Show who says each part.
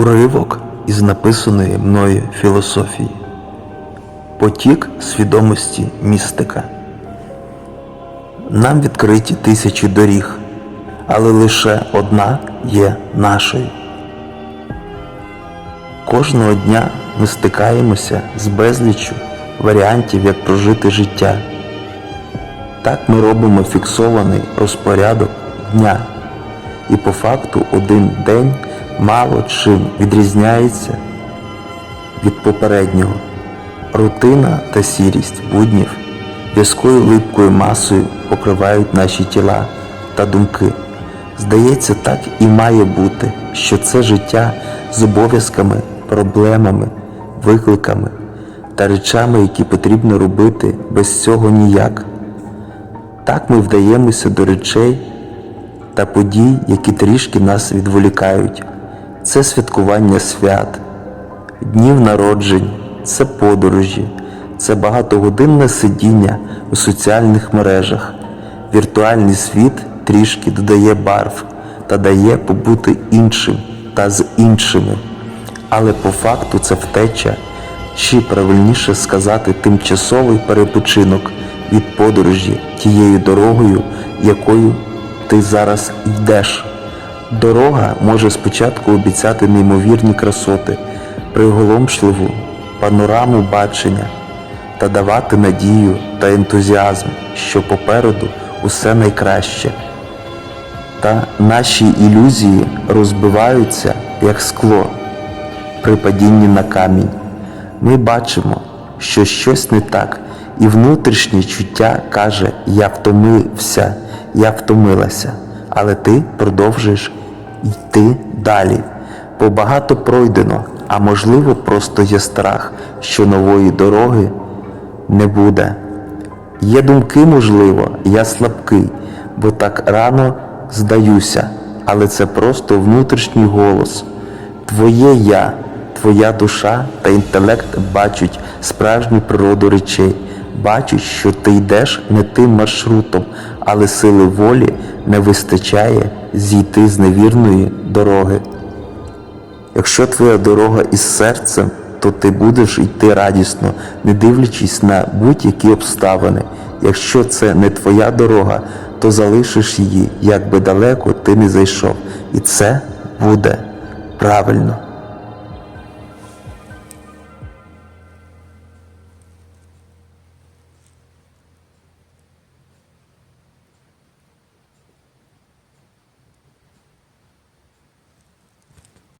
Speaker 1: Уривок із написаної мною філософії. Потік свідомості містика. Нам відкриті тисячі доріг, але лише одна є нашою. Кожного дня ми стикаємося з безліччю варіантів, як прожити життя. Так ми робимо фіксований розпорядок дня. І по факту один день мало чим відрізняється від попереднього. Рутина та сірість буднів в'язкою липкою масою покривають наші тіла та думки. Здається, так і має бути, що це життя з обов'язками, проблемами, викликами та речами, які потрібно робити без цього ніяк. Так ми вдаємося до речей та подій, які трішки нас відволікають. Це святкування свят, днів народжень, це подорожі, це багатогодинне сидіння у соціальних мережах. Віртуальний світ трішки додає барв та дає побути іншим та з іншими. Але по факту це втеча, чи правильніше сказати, тимчасовий перепочинок від подорожі тією дорогою, якою ти зараз йдеш. Дорога може спочатку обіцяти неймовірні красоти, приголомшливу панораму бачення та давати надію та ентузіазм, що попереду усе найкраще. Та наші ілюзії розбиваються як скло при падінні на камінь. Ми бачимо, що щось не так, і внутрішнє чуття каже Я втомився, я втомилася, але ти продовжуєш йти далі. Бо багато пройдено, а можливо, просто є страх, що нової дороги не буде. Є думки, можливо, я слабкий, бо так рано здаюся, але це просто внутрішній голос. Твоє я, твоя душа та інтелект бачать справжню природу речей, бачать, що ти йдеш не тим маршрутом, але сили волі не вистачає зійти з невірної дороги. Якщо твоя дорога із серцем, то ти будеш йти радісно, не дивлячись на будь-які обставини. Якщо це не твоя дорога, то залишиш її, як би далеко ти не зайшов. І це буде правильно.